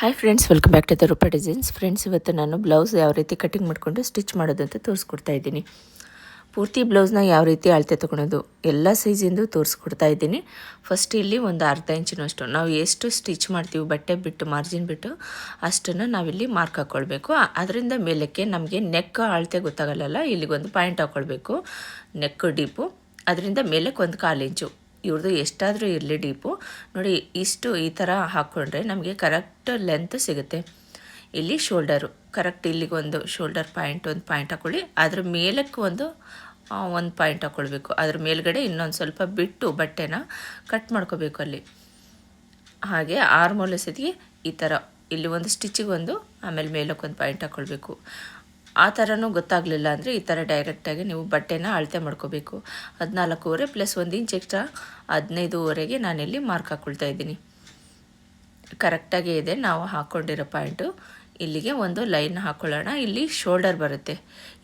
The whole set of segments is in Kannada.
Hi friends welcome back to the Roopa designs friends ಇವತ್ತು ನಾನು ಬ್ಲೌಸ್ ಯಾವ ರೀತಿ ಕಟಿಂಗ್ ಮಾಡಿಕೊಂಡು ಸ್ಟಿಚ್ ಮಾಡೋದು ಅಂತ ತೋರಿಸ್ಕೊಡ್ತಾ ಇದ್ದೀನಿ. ಪೂರ್ತಿ ಬ್ಲೌಸ್ನ ಯಾವ ರೀತಿ ಅಳತೆ ತೊಗೊಳೋದು ಎಲ್ಲ ಸೈಜಿಂದು ತೋರಿಸ್ಕೊಡ್ತಾ ಇದ್ದೀನಿ. ಫಸ್ಟ್ ಇಲ್ಲಿ ಒಂದು ಅರ್ಧ ಇಂಚಿನಷ್ಟು. ನಾವು ಎಷ್ಟು ಸ್ಟಿಚ್ ಮಾಡ್ತೀವಿ ಬಟ್ಟೆ ಬಿಟ್ಟು ಮಾರ್ಜಿನ್ ಬಿಟ್ಟು, ಅಷ್ಟನ್ನು ನಾವಿಲ್ಲಿ ಮಾರ್ಕ್ ಹಾಕ್ಕೊಳ್ಬೇಕು ಅದರಿಂದ ಮೇಲಕ್ಕೆ ನಮಗೆ ನೆಕ್ ಅಳತೆ ಗೊತ್ತಾಗಲ್ಲ ಇಲ್ಲಿಗೊಂದು ಪಾಯಿಂಟ್ ಹಾಕ್ಕೊಳ್ಬೇಕು ನೆಕ್ ಡೀಪು ಅದರಿಂದ ಮೇಲಕ್ಕೆ ಒಂದು ಕಾಲು ಇಂಚು. ಇವ್ರದ್ದು ಎಷ್ಟಾದರೂ ಇರಲಿ ಡೀಪು. ನೋಡಿ, ಇಷ್ಟು ಈ ಥರ ಹಾಕ್ಕೊಂಡ್ರೆ ನಮಗೆ ಕರೆಕ್ಟ್ ಲೆಂತ್ ಸಿಗುತ್ತೆ. ಇಲ್ಲಿ ಶೋಲ್ಡರು. ಕರೆಕ್ಟ್ ಇಲ್ಲಿಗೊಂದು ಶೋಲ್ಡರ್ ಪಾಯಿಂಟ್, ಒಂದು ಪಾಯಿಂಟ್ ಹಾಕ್ಕೊಳ್ಳಿ ಅದ್ರ ಮೇಲಕ್ಕೆ ಒಂದು ಒಂದು ಪಾಯಿಂಟ್ ಹಾಕ್ಕೊಳ್ಬೇಕು ಅದ್ರ ಮೇಲ್ಗಡೆ ಇನ್ನೊಂದು ಸ್ವಲ್ಪ ಬಿಟ್ಟು ಬಟ್ಟೆನ ಕಟ್ ಮಾಡ್ಕೋಬೇಕು ಅಲ್ಲಿ. ಹಾಗೆ ಆರ್ಮೋಲ್ ಸತಿಗೆ ಈ ಥರ. ಇಲ್ಲಿ ಒಂದು ಸ್ಟಿಚ್ಗೆ ಒಂದು, ಆಮೇಲೆ ಮೇಲಕ್ಕೆ ಒಂದು ಪಾಯಿಂಟ್ ಹಾಕ್ಕೊಳ್ಬೇಕು ಆ ಥರನೂ ಗೊತ್ತಾಗಲಿಲ್ಲ ಅಂದರೆ ಈ ಥರ ಡೈರೆಕ್ಟಾಗಿ ನೀವು ಬಟ್ಟೆನ ಅಳತೆ ಮಾಡ್ಕೋಬೇಕು. ಹದಿನಾಲ್ಕೂವರೆ ಪ್ಲಸ್ ಒಂದು ಇಂಚ್ ಎಕ್ಸ್ಟ್ರಾ ಹದಿನೈದುವರೆಗೆ ನಾನಿಲ್ಲಿ ಮಾರ್ಕ್ ಹಾಕ್ಕೊಳ್ತಾ ಇದ್ದೀನಿ. ಕರೆಕ್ಟಾಗಿ ಇದೆ, ನಾವು ಹಾಕ್ಕೊಂಡಿರೋ ಪಾಯಿಂಟು ಇಲ್ಲಿಗೆ ಒಂದು ಲೈನ್ ಹಾಕ್ಕೊಳ್ಳೋಣ ಇಲ್ಲಿ ಶೋಲ್ಡರ್ ಬರುತ್ತೆ.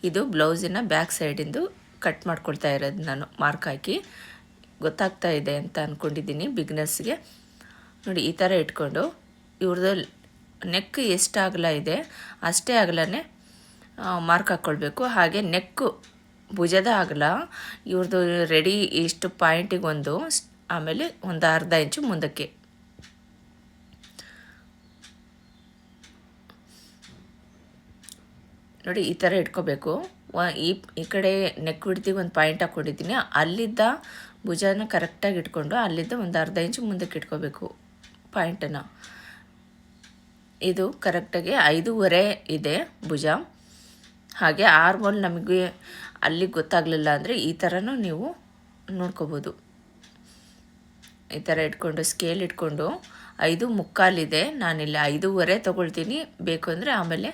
ಇದು ಬ್ಲೌಸಿನ ಬ್ಯಾಕ್ ಸೈಡಿಂದು ಕಟ್ ಮಾಡ್ಕೊಳ್ತಾ ಇರೋದು ನಾನು ಮಾರ್ಕ್ ಹಾಕಿ. ಗೊತ್ತಾಗ್ತಾ ಇದೆ ಅಂತ ಅಂದ್ಕೊಂಡಿದ್ದೀನಿ ಬಿಗ್ನೆಸ್ಗೆ ನೋಡಿ, ಈ ಥರ ಇಟ್ಕೊಂಡು ಇವ್ರದ್ದು ನೆಕ್ ಎಷ್ಟು ಅಗಲ ಇದೆ? ಅಷ್ಟೇ ಅಗಲನೇ ಮಾರ್ಕ್ ಹಾಕ್ಕೊಳ್ಬೇಕು ಹಾಗೆ ನೆಕ್ಕು ಭುಜದ ಅಗಲ ಇವ್ರದ್ದು ರೆಡಿ ಇಷ್ಟು ಪಾಯಿಂಟಿಗೆ ಒಂದು ಆಮೇಲೆ ಒಂದು ಅರ್ಧ ಇಂಚು ಮುಂದಕ್ಕೆ. ನೋಡಿ, ಈ ಥರ ಇಟ್ಕೋಬೇಕು. ಈ ಈ ಕಡೆ ನೆಕ್ ಬಿಡ್ತಿಗೆ ಒಂದು ಪಾಯಿಂಟ್ ಹಾಕ್ಕೊಂಡಿದ್ದೀನಿ ಅಲ್ಲಿದ್ದ ಭುಜನ ಕರೆಕ್ಟಾಗಿ ಇಟ್ಕೊಂಡು ಅಲ್ಲಿದ್ದ ಒಂದು ಅರ್ಧ ಇಂಚು ಮುಂದಕ್ಕೆ ಇಟ್ಕೋಬೇಕು ಪಾಯಿಂಟನ್ನು ಇದು ಕರೆಕ್ಟಾಗಿ ಐದೂವರೆ ಇದೆ ಭುಜ. ಹಾಗೆ ಆರ್ಮೋಲ್ ನಮಗೆ ಅಲ್ಲಿ ಗೊತ್ತಾಗಲಿಲ್ಲ ಅಂದರೆ ಈ ಥರನೂ ನೀವು ನೋಡ್ಕೋಬೋದು. ಈ ಥರ ಇಟ್ಕೊಂಡು ಸ್ಕೇಲ್ ಇಟ್ಕೊಂಡು ಐದು ಮುಕ್ಕಾಲಿದೆ. ನಾನಿಲ್ಲಿ ಐದೂವರೆ ತೊಗೊಳ್ತೀನಿ. ಬೇಕು ಅಂದರೆ ಆಮೇಲೆ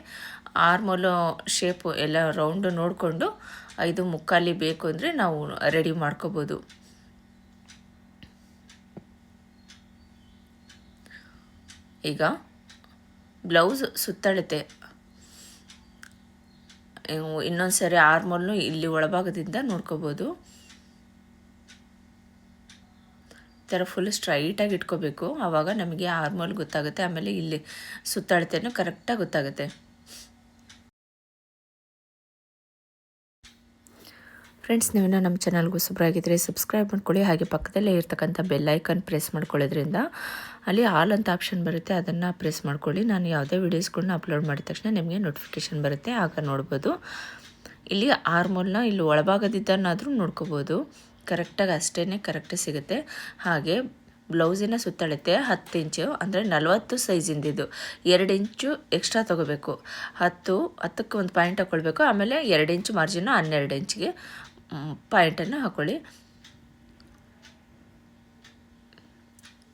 ಆರ್ಮೋಲು ಶೇಪು ಎಲ್ಲ ರೌಂಡು ನೋಡಿಕೊಂಡು ಐದು ಮುಕ್ಕಾಲಿ ಬೇಕು ಅಂದರೆ ನಾವು ರೆಡಿ ಮಾಡ್ಕೋಬೋದು. ಈಗ ಬ್ಲೌಸ್ ಸುತ್ತಳತೆ. ಇನ್ನೊಂದು ಸರಿ ಆರ್ಮೋಲ್ನು ಇಲ್ಲಿ ಒಳಭಾಗದಿಂದ ನೋಡ್ಕೋಬೋದು. ಈ ಥರ ಫುಲ್ ಸ್ಟ್ರೈಟಾಗಿ ಇಟ್ಕೋಬೇಕು. ಆವಾಗ ನಮಗೆ ಆರ್ಮೋಲ್ ಗೊತ್ತಾಗುತ್ತೆ, ಆಮೇಲೆ ಇಲ್ಲಿ ಸುತ್ತಳತೆನೂ ಕರೆಕ್ಟಾಗಿ ಗೊತ್ತಾಗುತ್ತೆ. ಫ್ರೆಂಡ್ಸ್ ನೀವು ನಮ್ಮ ಚಾನಲ್ಗೂ ಸುಬ್ರಾಗಿದ್ದರೆ ಸಬ್ಸ್ಕ್ರೈಬ್ ಮಾಡ್ಕೊಳ್ಳಿ. ಹಾಗೆ ಪಕ್ಕದಲ್ಲೇ ಇರ್ತಕ್ಕಂಥ ಬೆಲ್ ಐಕನ್ ಪ್ರೆಸ್ ಮಾಡ್ಕೊಳ್ಳೋದ್ರಿಂದ ಅಲ್ಲಿ ಆಲ್ ಅಂತ ಆಪ್ಷನ್ ಬರುತ್ತೆ, ಅದನ್ನು ಪ್ರೆಸ್ ಮಾಡ್ಕೊಳ್ಳಿ. ನಾನು ಯಾವುದೇ ವೀಡಿಯೋಸ್ಗಳನ್ನ ಅಪ್ಲೋಡ್ ಮಾಡಿದ ತಕ್ಷಣ ನಿಮಗೆ ನೋಟಿಫಿಕೇಷನ್ ಬರುತ್ತೆ. ಆಗ ನೋಡ್ಬೋದು. ಇಲ್ಲಿ ಆರ್ಮೋಲ್ನ ಇಲ್ಲಿ ಒಳಭಾಗದಿದ್ದನ್ನಾದರೂ ನೋಡ್ಕೋಬೋದು. ಕರೆಕ್ಟಾಗಿ ಅಷ್ಟೇ ಕರೆಕ್ಟ್ ಸಿಗುತ್ತೆ. ಹಾಗೆ ಬ್ಲೌಸಿನ ಸುತ್ತಳತೆ ಹತ್ತು ಇಂಚು, ಅಂದರೆ ನಲವತ್ತು ಸೈಜಿಂದಿದ್ದು ಎರಡು ಇಂಚು ಎಕ್ಸ್ಟ್ರಾ ತೊಗೋಬೇಕು. ಹತ್ತು, ಹತ್ತಕ್ಕೆ ಒಂದು ಪಾಯಿಂಟ್ ಹಾಕ್ಕೊಳ್ಬೇಕು ಆಮೇಲೆ ಎರಡು ಇಂಚು ಮಾರ್ಜಿನ್ನು ಹನ್ನೆರಡು ಇಂಚಿಗೆ. ಪಾಯಿಂಟನ್ನು ಹಾಕೊಳ್ಳಿ.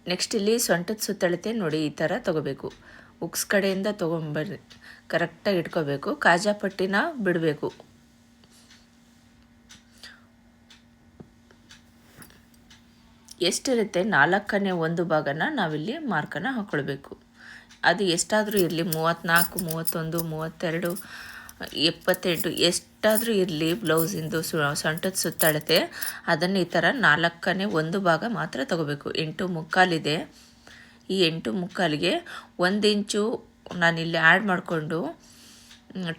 ನೆಕ್ಸ್ಟ್ ಇಲ್ಲಿ ಸೊಂಟದ ಸುತ್ತಳತೆ ನೋಡಿ, ಈ ಥರ ತೊಗೋಬೇಕು. ಉಕ್ಸ್ ಕಡೆಯಿಂದ ತೊಗೊಂಬರ್ರಿ. ಕರೆಕ್ಟಾಗಿ ಇಟ್ಕೋಬೇಕು. ಕಾಜಾಪಟ್ಟಿನ ಬಿಡಬೇಕು. ಎಷ್ಟಿರುತ್ತೆ? ನಾಲ್ಕನೇ ಒಂದು ಭಾಗನ ನಾವಿಲ್ಲಿ ಮಾರ್ಕನ್ನು ಹಾಕ್ಕೊಳ್ಬೇಕು ಅದು ಎಷ್ಟಾದರೂ ಇರಲಿ. ಮೂವತ್ತ್ನಾಲ್ಕು ಮೂವತ್ತೊಂದು, ಮೂವತ್ತೆರಡು ಎಪ್ಪತ್ತೆಂಟು ಎಷ್ಟಾದರೂ ಇರಲಿ ಬ್ಲೌಸಿಂದು ಸು, ಸೊಂಟದ ಸುತ್ತಳತೆ. ಅದನ್ನು ಈ ಥರ ನಾಲ್ಕನೇ ಒಂದು ಭಾಗ ಮಾತ್ರ ತಗೋಬೇಕು. ಎಂಟು ಮುಕ್ಕಾಲಿದೆ. ಈ ಎಂಟು ಮುಕ್ಕಾಲಿಗೆ ಒಂದು ಇಂಚು ನಾನಿಲ್ಲಿ ಆ್ಯಡ್ ಮಾಡಿಕೊಂಡು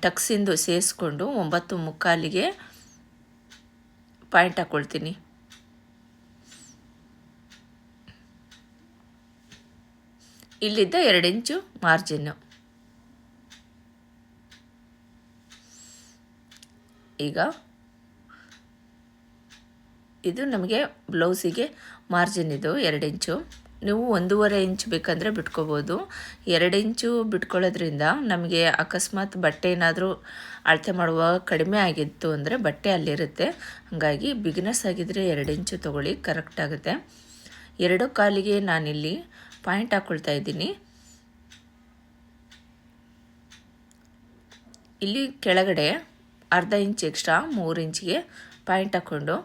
ಟಕ್ಸಿಂದು ಸೇರಿಸ್ಕೊಂಡು ಒಂಬತ್ತು ಮುಕ್ಕಾಲಿಗೆ ಪಾಯಿಂಟ್ ಹಾಕ್ಕೊಳ್ತೀನಿ ಇಲ್ಲಿದ್ದ ಎರಡು ಇಂಚು ಮಾರ್ಜಿನ್ನು ಈಗ ಇದು ನಮಗೆ ಬ್ಲೌಸಿಗೆ ಮಾರ್ಜಿನ್ ಇದು ಎರಡು ಇಂಚು. ನೀವು ಒಂದೂವರೆ ಇಂಚು ಬೇಕಂದರೆ ಬಿಟ್ಕೋಬೋದು. ಎರಡು ಇಂಚು ಬಿಟ್ಕೊಳ್ಳೋದ್ರಿಂದ ನಮಗೆ ಅಕಸ್ಮಾತ್ ಬಟ್ಟೆ ಏನಾದರೂ ಅಳತೆ ಮಾಡುವಾಗ ಕಡಿಮೆ ಆಗಿತ್ತು ಅಂದರೆ ಬಟ್ಟೆ ಅಲ್ಲಿರುತ್ತೆ. ಹಾಗಾಗಿ ಬಿಗಿನರ್ಸ್ ಆಗಿದ್ದರೆ ಎರಡು ಇಂಚು ತೊಗೊಳ್ಳಿ, ಕರೆಕ್ಟ್ ಆಗುತ್ತೆ. ಎರಡು ಕಾಲಿಗೆ ನಾನಿಲ್ಲಿ ಪಾಯಿಂಟ್ ಹಾಕ್ಕೊಳ್ತಾ ಇದ್ದೀನಿ. ಇಲ್ಲಿ ಕೆಳಗಡೆ ಅರ್ಧ ಇಂಚ್ ಎಕ್ಸ್ಟ್ರಾ ಮೂರು ಇಂಚಿಗೆ ಪಾಯಿಂಟ್ ಹಾಕ್ಕೊಂಡು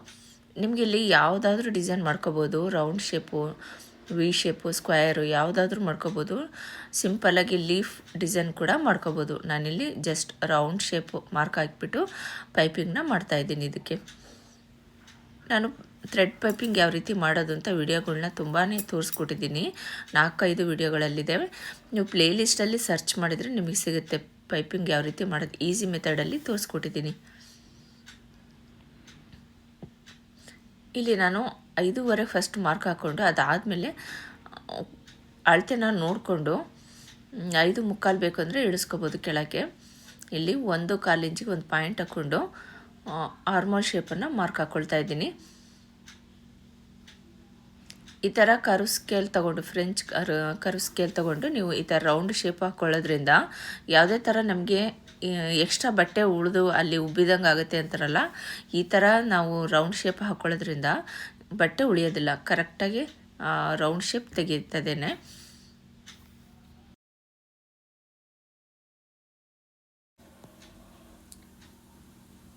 ನಿಮಗೆ ಇಲ್ಲಿ ಯಾವುದಾದ್ರೂ ಡಿಸೈನ್ ಮಾಡ್ಕೋಬೋದು round shape V shape square ಯಾವುದಾದ್ರೂ ಮಾಡ್ಕೋಬೋದು. ಸಿಂಪಲಾಗಿ ಲೀಫ್ ಡಿಸೈನ್ ಕೂಡ ಮಾಡ್ಕೋಬೋದು. ನಾನಿಲ್ಲಿ ಜಸ್ಟ್ ರೌಂಡ್ ಶೇಪು ಮಾರ್ಕ್ ಹಾಕಿಬಿಟ್ಟು ಪೈಪಿಂಗ್ನ ಮಾಡ್ತಾಯಿದ್ದೀನಿ ಇದಕ್ಕೆ. ನಾನು ಥ್ರೆಡ್ ಪೈಪಿಂಗ್ ಯಾವ ರೀತಿ ಮಾಡೋದು ಅಂತ ವಿಡಿಯೋಗಳ್ನ ತುಂಬಾ ತೋರಿಸ್ಕೊಟ್ಟಿದ್ದೀನಿ. ನಾಲ್ಕೈದು ವಿಡಿಯೋಗಳಲ್ಲಿದ್ದಾವೆ ನೀವು ಪ್ಲೇ ಲಿಸ್ಟಲ್ಲಿ ಸರ್ಚ್ ಮಾಡಿದರೆ ನಿಮಗೆ ಸಿಗುತ್ತೆ. ಪೈಪಿಂಗ್ ಯಾವ ರೀತಿ ಮಾಡೋದು ಈಸಿ ಮೆಥಡಲ್ಲಿ ತೋರಿಸ್ಕೊಟ್ಟಿದ್ದೀನಿ. ಇಲ್ಲಿ ನಾನು ಐದೂವರೆ ಫಸ್ಟ್ ಮಾರ್ಕ್ ಹಾಕ್ಕೊಂಡು ಅದಾದಮೇಲೆ, ಅಳತೆನ ನೋಡಿಕೊಂಡು ಐದು ಮುಕ್ಕಾಲು ಬೇಕು ಅಂದರೆ ಇಳಿಸ್ಕೋಬೋದು ಕೆಳಗೆ ಇಲ್ಲಿ ಒಂದು ಕಾಲು ಇಂಚಿಗೆ ಒಂದು ಪಾಯಿಂಟ್ ಹಾಕ್ಕೊಂಡು ಆರ್ಮೋಲ್ ಶೇಪನ್ನು ಮಾರ್ಕ್ ಹಾಕ್ಕೊಳ್ತಾ ಇದ್ದೀನಿ. ಈ ಥರ ಕರು ಸ್ಕೇಲ್ ತೊಗೊಂಡು ಫ್ರೆಂಚ್ ಕರು ಕರು ಸ್ಕೇಲ್ ತೊಗೊಂಡು ನೀವು ಈ ಥರ ರೌಂಡ್ ಶೇಪ್ ಹಾಕ್ಕೊಳ್ಳೋದ್ರಿಂದ ಯಾವುದೇ ಥರ ನಮಗೆ ಎಕ್ಸ್ಟ್ರಾ ಬಟ್ಟೆ ಉಳಿದು ಅಲ್ಲಿ ಉಬ್ಬಿದಂಗೆ ಆಗುತ್ತೆ ಅಂತಾರಲ್ಲ, ಈ ಥರ ನಾವು ರೌಂಡ್ ಶೇಪ್ ಹಾಕ್ಕೊಳ್ಳೋದ್ರಿಂದ ಬಟ್ಟೆ ಉಳಿಯೋದಿಲ್ಲ. ಕರೆಕ್ಟಾಗಿ ರೌಂಡ್ ಶೇಪ್ ತೆಗೀತದೇನೆ.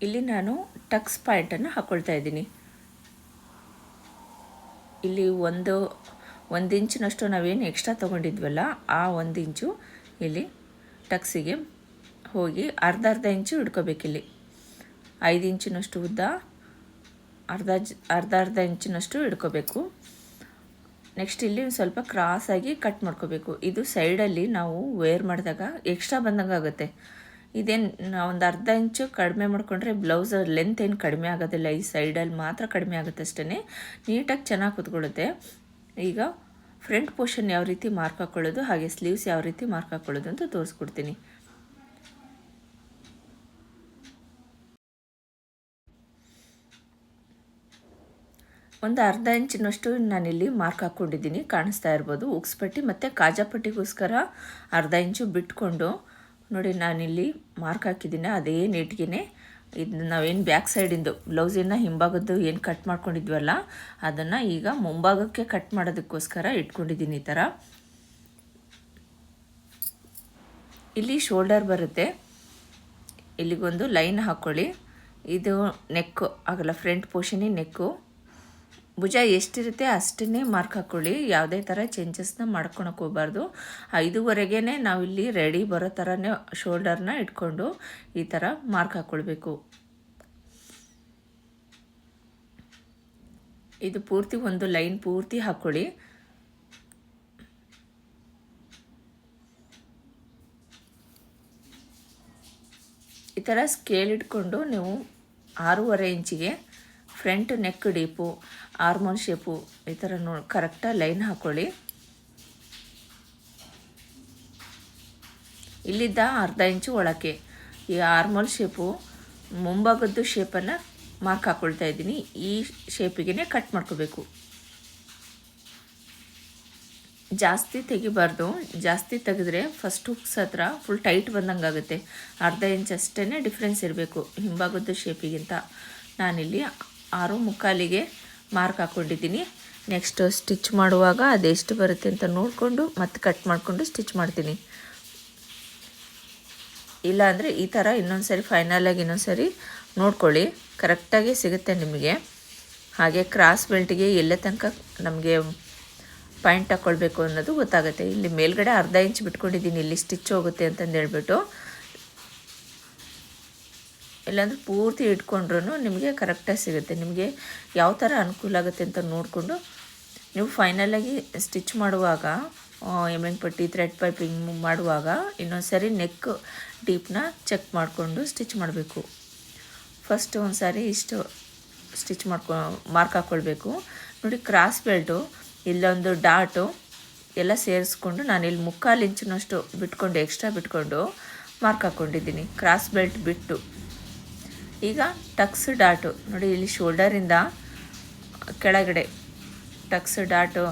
ಇಲ್ಲಿ ನಾನು ಟಕ್ಸ್ ಪಾಯಿಂಟನ್ನು ಹಾಕ್ಕೊಳ್ತಾ ಇದ್ದೀನಿ. ಇಲ್ಲಿ ಒಂದು ಒಂದು ಇಂಚಿನಷ್ಟು ನಾವೇನು ಎಕ್ಸ್ಟ್ರಾ ತೊಗೊಂಡಿದ್ವಲ್ಲ, ಆ ಒಂದು ಇಂಚು ಇಲ್ಲಿ ಟಕ್ಸಿಗೆ ಹೋಗಿ ಅರ್ಧ ಅರ್ಧ ಇಂಚು ಹಿಡ್ಕೋಬೇಕಿಲ್ಲಿ ಐದು ಇಂಚಿನಷ್ಟು ಉದ್ದ, ಅರ್ಧ ಅರ್ಧ ಅರ್ಧ ಇಂಚಿನಷ್ಟು ಹಿಡ್ಕೋಬೇಕು. ನೆಕ್ಸ್ಟ್ ಇಲ್ಲಿ ಸ್ವಲ್ಪ ಕ್ರಾಸಾಗಿ ಕಟ್ ಮಾಡ್ಕೋಬೇಕು. ಇದು ಸೈಡಲ್ಲಿ ನಾವು ವೇರ್ ಮಾಡಿದಾಗ ಎಕ್ಸ್ಟ್ರಾ ಬಂದಂಗೆ ಆಗುತ್ತೆ ಇದೇನು ಒಂದು ಅರ್ಧ ಇಂಚು ಕಡಿಮೆ ಮಾಡಿಕೊಂಡ್ರೆ ಬ್ಲೌಸ್ ಲೆಂತ್ ಏನು ಕಡಿಮೆ ಆಗೋದಿಲ್ಲ. ಈ ಸೈಡಲ್ಲಿ ಮಾತ್ರ ಕಡಿಮೆ ಆಗುತ್ತೆ ಅಷ್ಟೇ ನೀಟಾಗಿ ಚೆನ್ನಾಗಿ ಕೂತ್ಕೊಳ್ಳುತ್ತೆ. ಈಗ ಫ್ರಂಟ್ ಪೋರ್ಷನ್ ಯಾವ ರೀತಿ ಮಾರ್ಕ್ ಹಾಕ್ಕೊಳ್ಳೋದು ಹಾಗೆ ಸ್ಲೀವ್ಸ್ ಯಾವ ರೀತಿ ಮಾರ್ಕ್ ಹಾಕ್ಕೊಳ್ಳೋದು ಅಂತ ತೋರಿಸ್ಕೊಡ್ತೀನಿ. ಒಂದು ಅರ್ಧ ಇಂಚಿನಷ್ಟು ನಾನಿಲ್ಲಿ ಮಾರ್ಕ್ ಹಾಕ್ಕೊಂಡಿದ್ದೀನಿ. ಕಾಣಿಸ್ತಾ ಇರ್ಬೋದು. ಉಕ್ಸ್ಪಟ್ಟಿ ಮತ್ತು ಕಾಜಾಪಟ್ಟಿಗೋಸ್ಕರ ಅರ್ಧ ಇಂಚು ಬಿಟ್ಕೊಂಡು ನೋಡಿ, ನಾನಿಲ್ಲಿ ಮಾರ್ಕ್ ಹಾಕಿದ್ದೀನಿ. ಅದೇ ನೀಟ್ಗೆ ಇದು ನಾವೇನು ಬ್ಯಾಕ್ ಸೈಡಿಂದು ಬ್ಲೌಸಿನ ಹಿಂಭಾಗದ್ದು ಏನು ಕಟ್ ಮಾಡ್ಕೊಂಡಿದ್ವಲ್ಲ, ಅದನ್ನು ಈಗ ಮುಂಭಾಗಕ್ಕೆ ಕಟ್ ಮಾಡೋದಕ್ಕೋಸ್ಕರ ಇಟ್ಕೊಂಡಿದ್ದೀನಿ ಈ ಥರ ಇಲ್ಲಿ ಶೋಲ್ಡರ್ ಬರುತ್ತೆ. ಇಲ್ಲಿಗೊಂದು ಲೈನ್ ಹಾಕ್ಕೊಳ್ಳಿ ಇದು ನೆಕ್ಕು ಆಗಲ್ಲ ಫ್ರಂಟ್ ಪೋರ್ಷನಿಗೆ ನೆಕ್ಕು ಭುಜ ಎಷ್ಟಿರುತ್ತೆ ಅಷ್ಟನ್ನೇ ಮಾರ್ಕ್ ಹಾಕ್ಕೊಳ್ಳಿ ಯಾವುದೇ ಥರ ಚೇಂಜಸ್ನ ಮಾಡ್ಕೊಳಕ್ಕೆ ಹೋಗ್ಬಾರ್ದು. ಐದುವರೆಗೇ ನಾವಿಲ್ಲಿ ರೆಡಿ ಬರೋ ಥರನೇ ಶೋಲ್ಡರ್ನ ಇಟ್ಕೊಂಡು ಈ ಥರ ಮಾರ್ಕ್ ಹಾಕ್ಕೊಳ್ಬೇಕು ಇದು ಪೂರ್ತಿ ಒಂದು ಲೈನ್ ಪೂರ್ತಿ ಹಾಕ್ಕೊಳ್ಳಿ ಈ ಥರ ಸ್ಕೇಲ್ ಇಟ್ಕೊಂಡು ನೀವು ಆರೂವರೆ ಇಂಚಿಗೆ front neck deep armhole shape ಈ ಥರ ನೋ ಕರೆಕ್ಟಾಗಿ ಲೈನ್ ಹಾಕ್ಕೊಳ್ಳಿ ಇಲ್ಲಿದ್ದ ಅರ್ಧ ಇಂಚು ಒಳಕ್ಕೆ ಈ ಆರ್ಮೋಲ್ ಶೇಪು ಮುಂಭಾಗದ್ದು ಶೇಪನ್ನು ಮಾರ್ಕ್ ಹಾಕ್ಕೊಳ್ತಾ ಇದ್ದೀನಿ. ಈ ಶೇಪಿಗೆ ಕಟ್ ಮಾಡ್ಕೋಬೇಕು. ಜಾಸ್ತಿ ತೆಗಿಬಾರ್ದು. ಜಾಸ್ತಿ ತೆಗೆದ್ರೆ ಫಸ್ಟ್ ಹುಕ್ಸ್ ಹತ್ರ ಫುಲ್ ಟೈಟ್ ಬಂದಂಗೆ ಆಗುತ್ತೆ. ಅರ್ಧ ಇಂಚ್ ಅಷ್ಟೇ ಡಿಫ್ರೆನ್ಸ್ ಇರಬೇಕು ಹಿಂಭಾಗದ್ದು ಶೇಪಿಗಿಂತ. ನಾನಿಲ್ಲಿ ಆರು ಮುಕ್ಕಾಲಿಗೆ ಮಾರ್ಕ್ ಹಾಕ್ಕೊಂಡಿದ್ದೀನಿ ನೆಕ್ಸ್ಟ್ ಸ್ಟಿಚ್ ಮಾಡುವಾಗ ಅದೆಷ್ಟು ಬರುತ್ತೆ ಅಂತ ನೋಡಿಕೊಂಡು ಮತ್ತೆ ಕಟ್ ಮಾಡಿಕೊಂಡು ಸ್ಟಿಚ್ ಮಾಡ್ತೀನಿ. ಇಲ್ಲ ಅಂದರೆ ಈ ಥರ ಇನ್ನೊಂದು ಸರಿ ಫೈನಲಾಗಿ ಇನ್ನೊಂದು ಸರಿ ನೋಡ್ಕೊಳ್ಳಿ ಕರೆಕ್ಟಾಗಿ ಸಿಗುತ್ತೆ ನಿಮಗೆ. ಹಾಗೆ ಕ್ರಾಸ್ ಬೆಲ್ಟ್ಗೆ ಎಲ್ಲೇ ತನಕ ನಮಗೆ ಪಾಯಿಂಟ್ ಹಾಕ್ಕೊಳ್ಬೇಕು ಅನ್ನೋದು ಗೊತ್ತಾಗುತ್ತೆ. ಇಲ್ಲಿ ಮೇಲ್ಗಡೆ ಅರ್ಧ ಇಂಚ್ ಬಿಟ್ಕೊಂಡಿದ್ದೀನಿ. ಇಲ್ಲಿ ಸ್ಟಿಚ್ ಹೋಗುತ್ತೆ ಅಂತಂದು ಹೇಳ್ಬಿಟ್ಟು ಇಲ್ಲಾಂದ್ರೆ ಪೂರ್ತಿ ಇಟ್ಕೊಂಡ್ರೂ ನಿಮಗೆ ಕರೆಕ್ಟಾಗಿ ಸಿಗುತ್ತೆ. ನಿಮಗೆ ಯಾವ ಥರ ಅನುಕೂಲ ಆಗುತ್ತೆ ಅಂತ ನೋಡಿಕೊಂಡು ನೀವು ಫೈನಲಾಗಿ ಸ್ಟಿಚ್ ಮಾಡುವಾಗ ಎಮ್ಮೆಂಗ್ ಪಟ್ಟಿ ಥ್ರೆಡ್ ಪೈಪಿಂಗ್ ಮಾಡುವಾಗ ಇನ್ನೊಂದು ಸಾರಿ ನೆಕ್ ಡೀಪ್ನ ಚೆಕ್ ಮಾಡಿಕೊಂಡು ಸ್ಟಿಚ್ ಮಾಡಬೇಕು. ಫಸ್ಟ್ ಒಂದು ಸಾರಿ ಇಷ್ಟು ಸ್ಟಿಚ್ ಮಾಡ್ಕೊ ಮಾರ್ಕ್ ಹಾಕ್ಕೊಳ್ಬೇಕು ನೋಡಿ ಕ್ರಾಸ್ ಬೆಲ್ಟು ಇಲ್ಲೊಂದು ಡಾಟು ಎಲ್ಲ ಸೇರಿಸ್ಕೊಂಡು ನಾನು ಇಲ್ಲಿ ಮುಕ್ಕಾಲು ಇಂಚಿನಷ್ಟು ಬಿಟ್ಕೊಂಡು ಎಕ್ಸ್ಟ್ರಾ ಬಿಟ್ಕೊಂಡು ಮಾರ್ಕ್ ಹಾಕ್ಕೊಂಡಿದ್ದೀನಿ ಕ್ರಾಸ್ ಬೆಲ್ಟ್ ಬಿಟ್ಟು. ಈಗ ಟಕ್ಸ್ ಡಾಟು. ನೋಡಿ, ಇಲ್ಲಿ ಶೋಲ್ಡರಿಂದ ಕೆಳಗಡೆ ಟಕ್ಸ್ ಡಾಟು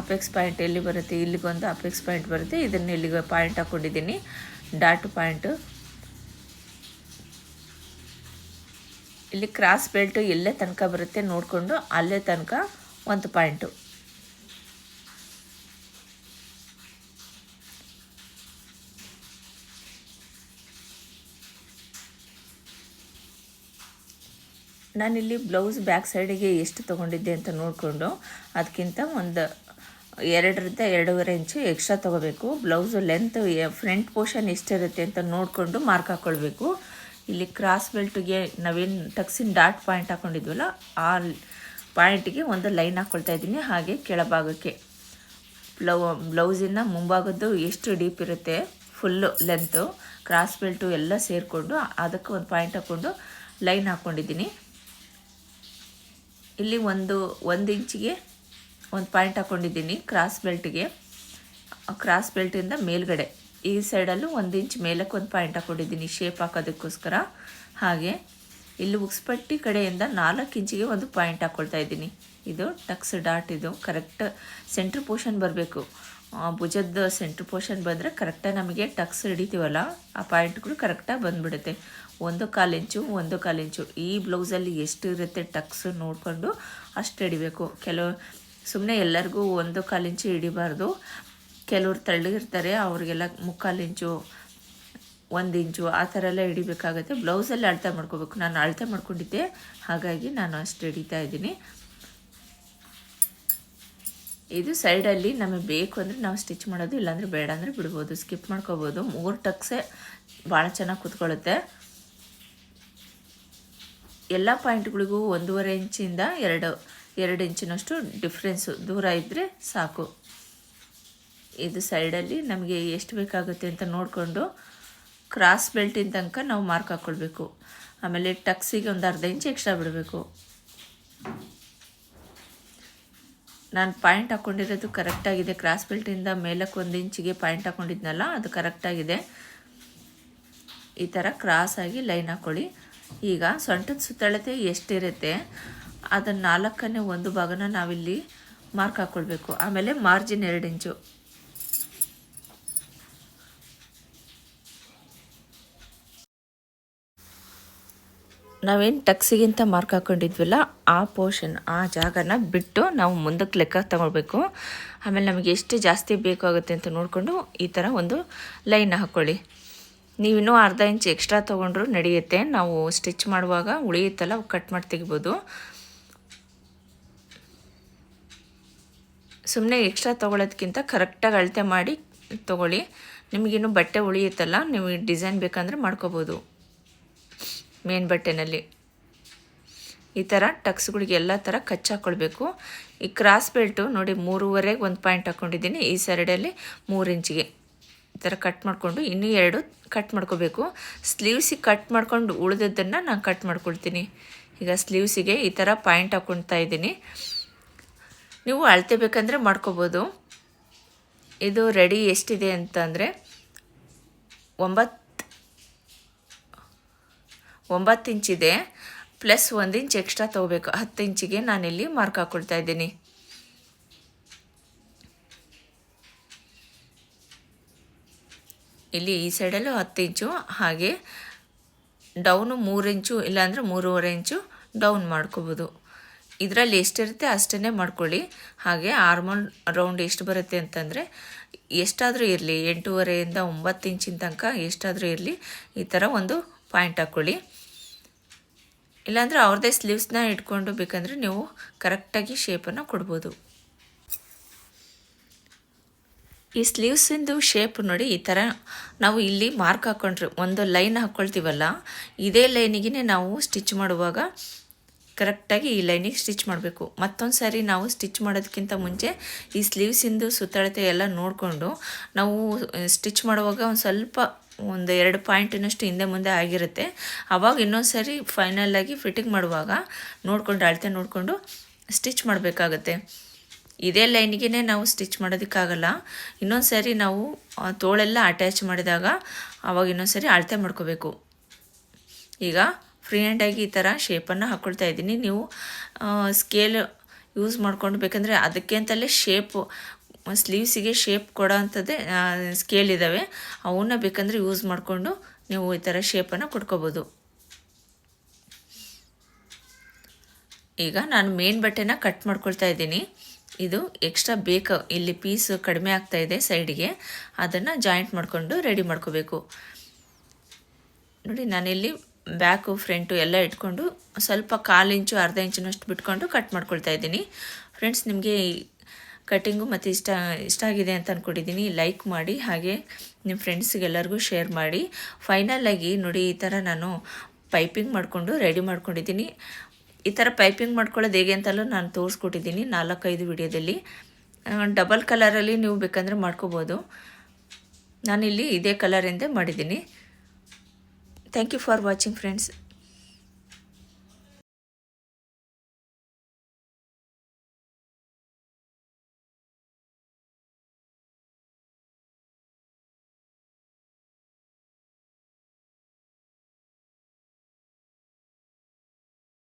ಅಪೆಕ್ಸ್ ಪಾಯಿಂಟ್ ಎಲ್ಲಿ ಬರುತ್ತೆ ಇಲ್ಲಿಗೊಂದು ಅಪೆಕ್ಸ್ ಪಾಯಿಂಟ್ ಬರುತ್ತೆ. ಇದನ್ನು ಇಲ್ಲಿಗೆ ಪಾಯಿಂಟ್ ಹಾಕ್ಕೊಂಡಿದ್ದೀನಿ ಡಾಟ್ ಪಾಯಿಂಟು. ಇಲ್ಲಿ ಕ್ರಾಸ್ ಬೆಲ್ಟು ಎಲ್ಲೇ ತನಕ ಬರುತ್ತೆ ನೋಡಿಕೊಂಡು ಅಲ್ಲೇ ತನಕ ಒಂದು ಪಾಯಿಂಟು. ನಾನಿಲ್ಲಿ ಬ್ಲೌಸ್ ಬ್ಯಾಕ್ ಸೈಡಿಗೆ ಎಷ್ಟು ತೊಗೊಂಡಿದ್ದೆ ಅಂತ ನೋಡಿಕೊಂಡು ಅದಕ್ಕಿಂತ ಒಂದು ಎರಡರಿಂದ ಎರಡೂವರೆ ಇಂಚು ಎಕ್ಸ್ಟ್ರಾ ತೊಗೋಬೇಕು. ಬ್ಲೌಸು ಲೆಂತ್ ಫ್ರಂಟ್ ಪೋರ್ಷನ್ ಎಷ್ಟಿರುತ್ತೆ ಅಂತ ನೋಡಿಕೊಂಡು ಮಾರ್ಕ್ ಹಾಕ್ಕೊಳ್ಬೇಕು ಇಲ್ಲಿ ಕ್ರಾಸ್ ಬೆಲ್ಟ್ಗೆ ನಾವೇನು ಟಕ್ಸಿನ್ ಡಾಟ್ ಪಾಯಿಂಟ್ ಹಾಕೊಂಡಿದ್ವಲ್ಲ, ಆ ಪಾಯಿಂಟಿಗೆ ಒಂದು ಲೈನ್ ಹಾಕ್ಕೊಳ್ತಾ ಇದ್ದೀನಿ, ಹಾಗೆ ಕೆಳಭಾಗಕ್ಕೆ. ಬ್ಲೌ, ಬ್ಲೌಸಿನ ಮುಂಭಾಗದ್ದು ಎಷ್ಟು ಡೀಪ್ ಇರುತ್ತೆ ಫುಲ್ಲು ಲೆಂತು, ಕ್ರಾಸ್ ಬೆಲ್ಟು ಎಲ್ಲ ಸೇರಿಕೊಂಡು ಅದಕ್ಕೆ ಒಂದು ಪಾಯಿಂಟ್ ಹಾಕ್ಕೊಂಡು ಲೈನ್ ಹಾಕ್ಕೊಂಡಿದ್ದೀನಿ ಇಲ್ಲಿ ಒಂದು ಒಂದು ಇಂಚಿಗೆ ಒಂದು ಪಾಯಿಂಟ್ ಹಾಕ್ಕೊಂಡಿದ್ದೀನಿ ಕ್ರಾಸ್ ಬೆಲ್ಟ್ಗೆ ಕ್ರಾಸ್ ಬೆಲ್ಟಿಂದ ಮೇಲ್ಗಡೆ. ಈ ಸೈಡಲ್ಲೂ ಒಂದು ಇಂಚ್ ಮೇಲಕ್ಕೆ ಒಂದು ಪಾಯಿಂಟ್ ಹಾಕ್ಕೊಂಡಿದ್ದೀನಿ ಶೇಪ್ ಹಾಕೋದಕ್ಕೋಸ್ಕರ. ಹಾಗೆ ಇಲ್ಲಿ ಉಕ್ಸ್ಪಟ್ಟಿ ಕಡೆಯಿಂದ ನಾಲ್ಕು ಇಂಚಿಗೆ ಒಂದು ಪಾಯಿಂಟ್ ಹಾಕ್ಕೊಳ್ತಾ ಇದ್ದೀನಿ. ಇದು ಟಕ್ಸ್ ಡಾಟ್ ಇದು ಕರೆಕ್ಟ್ ಸೆಂಟ್ರ್ ಪೋರ್ಷನ್ ಬರಬೇಕು. ಭುಜದ ಸೆಂಟ್ರ್ ಪೋರ್ಷನ್ ಬಂದರೆ ಕರೆಕ್ಟಾಗಿ ನಮಗೆ ಟಕ್ಸ್ ಹಿಡಿತೀವಲ್ಲ, ಆ ಪಾಯಿಂಟ್ಗಳು ಕರೆಕ್ಟಾಗಿ ಬಂದುಬಿಡುತ್ತೆ. ಒಂದು ಕಾಲು ಇಂಚು ಒಂದು ಕಾಲು ಇಂಚು ಈ ಬ್ಲೌಸಲ್ಲಿ ಎಷ್ಟು ಇರುತ್ತೆ ಟಕ್ಸ್ ನೋಡಿಕೊಂಡು ಅಷ್ಟು ಹಿಡಿಬೇಕು. ಕೆಲವು ಸುಮ್ಮನೆ ಎಲ್ಲರಿಗೂ ಒಂದು ಕಾಲು ಇಂಚು ಹಿಡಿಬಾರ್ದು. ಕೆಲವ್ರು ತಳ್ಳಿರ್ತಾರೆ, ಅವ್ರಿಗೆಲ್ಲ ಮುಕ್ಕಾಲು ಇಂಚು ಒಂದು ಇಂಚು ಆ ಥರ ಎಲ್ಲ ಹಿಡಿಬೇಕಾಗತ್ತೆ. ಬ್ಲೌಸಲ್ಲಿ ಅಳತೆ ಮಾಡ್ಕೋಬೇಕು. ನಾನು ಅಳತೆ ಮಾಡ್ಕೊಂಡಿದ್ದೆ, ಹಾಗಾಗಿ ನಾನು ಅಷ್ಟು ಹಿಡಿತಾ ಇದ್ದೀನಿ. ಇದು ಸೈಡಲ್ಲಿ ನಮಗೆ ಬೇಕು ಅಂದರೆ ನಾವು ಸ್ಟಿಚ್ ಮಾಡೋದು, ಇಲ್ಲಾಂದರೆ ಬೇಡ ಅಂದರೆ ಬಿಡ್ಬೋದು. ಸ್ಕಿಪ್ ಮಾಡ್ಕೋಬೋದು. ಮೂರು ಟಕ್ಸೆ ಭಾಳ ಚೆನ್ನಾಗಿ ಕೂತ್ಕೊಳ್ಳುತ್ತೆ. ಎಲ್ಲ ಪಾಯಿಂಟ್ಗಳಿಗೂ ಒಂದೂವರೆ ಇಂಚಿಂದ ಎರಡು ಎರಡು ಇಂಚಿನಷ್ಟು ಡಿಫ್ರೆನ್ಸು ದೂರ ಇದ್ದರೆ ಸಾಕು. ಇದು ಸೈಡಲ್ಲಿ ನಮಗೆ ಎಷ್ಟು ಬೇಕಾಗುತ್ತೆ ಅಂತ ನೋಡಿಕೊಂಡು ಕ್ರಾಸ್ ಬೆಲ್ಟಿನ ತನಕ ನಾವು ಮಾರ್ಕ್ ಹಾಕ್ಕೊಳ್ಬೇಕು ಆಮೇಲೆ ಟಕ್ಸಿಗೆ ಒಂದು ಅರ್ಧ ಇಂಚು ಎಕ್ಸ್ಟ್ರಾ ಬಿಡಬೇಕು. ನಾನು ಪಾಯಿಂಟ್ ಹಾಕ್ಕೊಂಡಿರೋದು ಕರೆಕ್ಟಾಗಿದೆ ಕ್ರಾಸ್ ಬೆಲ್ಟಿಂದ ಮೇಲಕ್ಕೆ ಒಂದು ಇಂಚಿಗೆ ಪಾಯಿಂಟ್ ಹಾಕ್ಕೊಂಡಿದ್ನಲ್ಲ ಅದು ಕರೆಕ್ಟಾಗಿದೆ ಈ ಥರ ಕ್ರಾಸಾಗಿ ಲೈನ್ ಹಾಕ್ಕೊಳ್ಳಿ ಈಗ ಸೊಂಟದ ಸುತ್ತಳತೆ ಎಷ್ಟಿರುತ್ತೆ ಅದನ್ನು ನಾಲ್ಕನೇ ಒಂದು ಭಾಗನ ನಾವಿಲ್ಲಿ ಮಾರ್ಕ್ ಹಾಕ್ಕೊಳ್ಬೇಕು ಆಮೇಲೆ ಮಾರ್ಜಿನ್ ಎರಡು ಇಂಚು ನಾವೇನು ಟಕ್ಸಿಗಿಂತ ಮಾರ್ಕ್ ಹಾಕ್ಕೊಂಡಿದ್ವಲ್ಲ ಆ ಪೋರ್ಷನ್ ಆ ಜಾಗನ ಬಿಟ್ಟು ನಾವು ಮುಂದಕ್ಕೆ ಲೆಕ್ಕ ತಗೊಳ್ಬೇಕು. ಆಮೇಲೆ ನಮಗೆ ಎಷ್ಟು ಜಾಸ್ತಿ ಬೇಕಾಗುತ್ತೆ ಅಂತ ನೋಡಿಕೊಂಡು ಈ ಥರ ಒಂದು ಲೈನ್ ಹಾಕ್ಕೊಳ್ಳಿ ನೀವಿನ್ನೂ ಅರ್ಧ ಇಂಚ್ ಎಕ್ಸ್ಟ್ರಾ ತೊಗೊಂಡ್ರು ನಡೆಯುತ್ತೆ. ನಾವು ಸ್ಟಿಚ್ ಮಾಡುವಾಗ ಉಳಿಯುತ್ತಲ್ಲ ಕಟ್ ಮಾಡಿ ತೆಗಿಬೋದು. ಸುಮ್ಮನೆ ಎಕ್ಸ್ಟ್ರಾ ತೊಗೊಳೋದ್ಕಿಂತ ಕರೆಕ್ಟಾಗಿ ಅಳತೆ ಮಾಡಿ ತೊಗೊಳ್ಳಿ. ನಿಮಗಿನ್ನೂ ಬಟ್ಟೆ ಉಳಿಯುತ್ತಲ್ಲ, ನೀವು ಡಿಸೈನ್ ಬೇಕಂದರೆ ಮಾಡ್ಕೋಬೋದು. ಮೇನ್ ಬಟ್ಟೆನಲ್ಲಿ. ಈ ಥರ ಟಕ್ಸ್ಗಳಿಗೆ ಎಲ್ಲ ಥರ ಕಚ್ಚಾಕೊಳ್ಬೇಕು ಈ ಕ್ರಾಸ್ ಬೆಲ್ಟು ನೋಡಿ ಮೂರುವರೆಗೆ ಒಂದು ಪಾಯಿಂಟ್ ಹಾಕ್ಕೊಂಡಿದ್ದೀನಿ ಈ ಸೈಡಲ್ಲಿ ಮೂರು ಇಂಚಿಗೆ. ಈ ಥರ ಕಟ್ ಮಾಡಿಕೊಂಡು ಇನ್ನೂ ಎರಡು ಕಟ್ ಮಾಡ್ಕೋಬೇಕು. ಸ್ಲೀವ್ಸಿಗೆ ಕಟ್ ಮಾಡ್ಕೊಂಡು ಉಳಿದದ್ದನ್ನು ನಾನು ಕಟ್ ಮಾಡ್ಕೊಳ್ತೀನಿ. ಈಗ ಸ್ಲೀವ್ಸಿಗೆ ಈ ಥರ ಪಾಯಿಂಟ್ ಹಾಕ್ಕೊಳ್ತಾ ಇದ್ದೀನಿ. ನೀವು ಅಳತೆ ಬೇಕಂದರೆ ಮಾಡ್ಕೋಬೋದು. ಇದು ರೆಡಿ ಎಷ್ಟಿದೆ ಅಂತಂದರೆ ಒಂಬತ್ತು ಒಂಬತ್ತು ಇಂಚಿದೆ ಪ್ಲಸ್ ಒಂದು ಇಂಚ್ ಎಕ್ಸ್ಟ್ರಾ ತೊಗೋಬೇಕು. ಹತ್ತು ಇಂಚಿಗೆ ನಾನಿಲ್ಲಿ ಮಾರ್ಕ್ ಹಾಕ್ಕೊಳ್ತಾ ಇದ್ದೀನಿ. ಇಲ್ಲಿ ಈ ಸೈಡಲ್ಲೂ ಹತ್ತು ಇಂಚು, ಹಾಗೆ ಡೌನು ಮೂರು ಇಂಚು, ಇಲ್ಲಾಂದರೆ ಮೂರುವರೆ ಇಂಚು ಡೌನ್ ಮಾಡ್ಕೋಬೋದು. ಇದರಲ್ಲಿ ಎಷ್ಟಿರುತ್ತೆ ಅಷ್ಟನ್ನೇ ಮಾಡ್ಕೊಳ್ಳಿ. ಹಾಗೆ ಆರ್ಮೋಲ್ ರೌಂಡ್ ಎಷ್ಟು ಬರುತ್ತೆ ಅಂತಂದರೆ, ಎಷ್ಟಾದರೂ ಇರಲಿ, ಎಂಟೂವರೆಯಿಂದ ಒಂಬತ್ತು ಇಂಚಿನ ತನಕ ಎಷ್ಟಾದರೂ ಇರಲಿ, ಈ ಥರ ಒಂದು ಪಾಯಿಂಟ್ ಹಾಕ್ಕೊಳ್ಳಿ ಇಲ್ಲಾಂದರೆ ಅವ್ರದ್ದೇ ಸ್ಲೀವ್ಸ್ನ ಇಟ್ಕೊಂಡು ಬೇಕಂದರೆ ನೀವು ಕರೆಕ್ಟಾಗಿ ಶೇಪನ್ನು ಕೊಡ್ಬೋದು. ಈ ಸ್ಲೀವ್ಸಿಂದು ಶೇಪ್ ನೋಡಿ ಈ ಥರ ನಾವು ಇಲ್ಲಿ ಮಾರ್ಕ್ ಹಾಕೊಂಡ್ರೆ, ಒಂದು ಲೈನ್ ಹಾಕ್ಕೊಳ್ತೀವಲ್ಲ ಇದೇ ಲೈನಿಗೆ ನಾವು ಸ್ಟಿಚ್ ಮಾಡುವಾಗ ಕರೆಕ್ಟಾಗಿ ಈ ಲೈನಿಗೆ ಸ್ಟಿಚ್ ಮಾಡಬೇಕು. ಮತ್ತೊಂದು ಸಾರಿ ನಾವು ಸ್ಟಿಚ್ ಮಾಡೋದಕ್ಕಿಂತ ಮುಂಚೆ ಈ ಸ್ಲೀವ್ಸಿಂದು ಸುತ್ತಳತೆ ಎಲ್ಲ ನೋಡಿಕೊಂಡು ನಾವು ಸ್ಟಿಚ್ ಮಾಡುವಾಗ ಒಂದು ಸ್ವಲ್ಪ ಒಂದು ಎರಡು ಪಾಯಿಂಟಿನಷ್ಟು ಹಿಂದೆ ಮುಂದೆ ಆಗಿರುತ್ತೆ. ಆವಾಗ ಇನ್ನೊಂದು ಸಾರಿ ಫೈನಲ್ಲಾಗಿ ಫಿಟ್ಟಿಂಗ್ ಮಾಡುವಾಗ ನೋಡಿಕೊಂಡು, ಅಳತೆ ನೋಡಿಕೊಂಡು ಸ್ಟಿಚ್ ಮಾಡಬೇಕಾಗತ್ತೆ. ಇದೇ ಲೈನಿಗೆ ನಾವು ಸ್ಟಿಚ್ ಮಾಡೋದಕ್ಕಾಗಲ್ಲ. ಇನ್ನೊಂದು ಸಾರಿ ನಾವು ತೋಳೆಲ್ಲ ಅಟ್ಯಾಚ್ ಮಾಡಿದಾಗ ಆವಾಗ ಇನ್ನೊಂದು ಸರಿ ಅಳತೆ ಮಾಡ್ಕೋಬೇಕು. ಈಗ ಫ್ರೀ ಹ್ಯಾಂಡಾಗಿ ಈ ಥರ ಶೇಪನ್ನು ಹಾಕ್ಕೊಳ್ತಾ ಇದ್ದೀನಿ. ನೀವು ಸ್ಕೇಲ್ ಯೂಸ್ ಮಾಡ್ಕೊಂಡು, ಬೇಕಂದರೆ ಅದಕ್ಕೆ ಅಂತಲೇ ಶೇಪು ಸ್ಲೀವ್ಸಿಗೆ ಶೇಪ್ ಕೊಡೋ ಅಂಥದ್ದೇ ಸ್ಕೇಲ್ ಇದ್ದಾವೆ ಅವನ್ನ ಬೇಕಂದರೆ ಯೂಸ್ ಮಾಡಿಕೊಂಡು ನೀವು ಈ ಥರ ಶೇಪನ್ನು ಕೊಟ್ಕೋಬೋದು ಈಗ ನಾನು ಮೇನ್ ಬಟ್ಟೆನ ಕಟ್ ಮಾಡ್ಕೊಳ್ತಾ ಇದ್ದೀನಿ. ಇದು ಎಕ್ಸ್ಟ್ರಾ ಬೇಕು. ಇಲ್ಲಿ ಪೀಸ್ ಕಡಿಮೆ ಆಗ್ತಾ ಇದೆ ಸೈಡಿಗೆ ಅದನ್ನು ಜಾಯಿಂಟ್ ಮಾಡಿಕೊಂಡು ರೆಡಿ ಮಾಡ್ಕೋಬೇಕು. ನೋಡಿ, ನಾನಿಲ್ಲಿ ಬ್ಯಾಕು ಫ್ರಂಟು ಎಲ್ಲ ಇಟ್ಕೊಂಡು ಸ್ವಲ್ಪ ಕಾಲು ಇಂಚು, ಅರ್ಧ ಇಂಚಿನಷ್ಟು ಬಿಟ್ಕೊಂಡು ಕಟ್ ಮಾಡ್ಕೊಳ್ತಾ ಇದ್ದೀನಿ. ಫ್ರೆಂಡ್ಸ್ ನಿಮಗೆ ಕಟ್ಟಿಂಗು ಮತ್ತು ಇಷ್ಟ ಇಷ್ಟ ಆಗಿದೆ ಅಂತ ಅಂದ್ಕೊಂಡಿದ್ದೀನಿ ಲೈಕ್ ಮಾಡಿ, ಹಾಗೆ ನಿಮ್ಮ ಫ್ರೆಂಡ್ಸ್ಗೆಲ್ಲರಿಗೂ ಶೇರ್ ಮಾಡಿ. ಫೈನಲಾಗಿ ನೋಡಿ, ಈ ಥರ ನಾನು ಪೈಪಿಂಗ್ ಮಾಡಿಕೊಂಡು ರೆಡಿ ಮಾಡ್ಕೊಂಡಿದ್ದೀನಿ. ಈ ಥರ ಪೈಪಿಂಗ್ ಮಾಡ್ಕೊಳ್ಳೋದು ಹೇಗೆ ಅಂತಲೂ ನಾನು ತೋರಿಸ್ಕೊಟ್ಟಿದ್ದೀನಿ ನಾಲ್ಕೈದು ವಿಡಿಯೋದಲ್ಲಿ. ಡಬಲ್ ಕಲರಲ್ಲಿ ನೀವು ಬೇಕಂದರೆ ಮಾಡ್ಕೋಬೋದು. ನಾನಿಲ್ಲಿ ಇದೇ ಕಲರಿಂದೇ ಮಾಡಿದ್ದೀನಿ. Thank you for watching friends